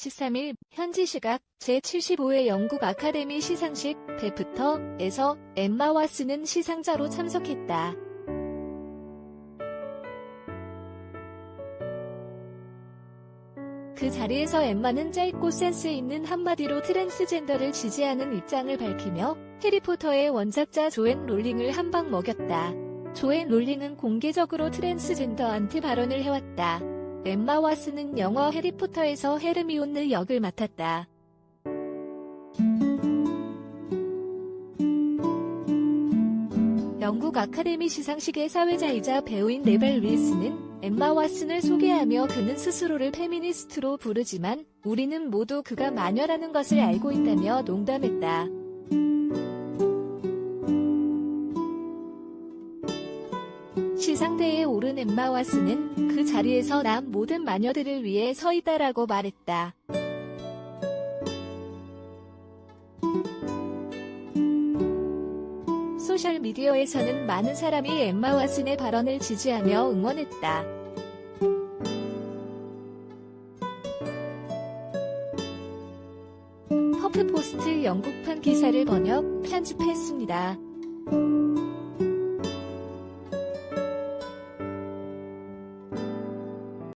13일 현지 시각 제75회 영국 아카데미 시상식 베프터에서 엠마 왓슨은 시상자로 참석했다. 그 자리에서 엠마는 짧고 센스 있는 한마디로 트랜스젠더를 지지하는 입장을 밝히며 해리포터의 원작자 조앤 롤링을 한방 먹였다. 조앤 롤링은 공개적으로 트랜스젠더 안티 발언을 해왔다. 엠마 왓슨은 영화 해리포터에서 헤르미온느 역을 맡았다. 영국 아카데미 시상식의 사회자이자 배우인 레벨 윌슨은 엠마 왓슨을 소개하며 그는 스스로를 페미니스트로 부르지만 우리는 모두 그가 마녀라는 것을 알고 있다며 농담했다. 시상대에 오른 엠마 왓슨은 그 자리에서 난 모든 마녀들을 위해 서 있다라고 말했다. 소셜미디어에서는 많은 사람이 엠마 왓슨의 발언을 지지하며 응원했다. 허프포스트 영국판 기사를 번역, 편집했습니다.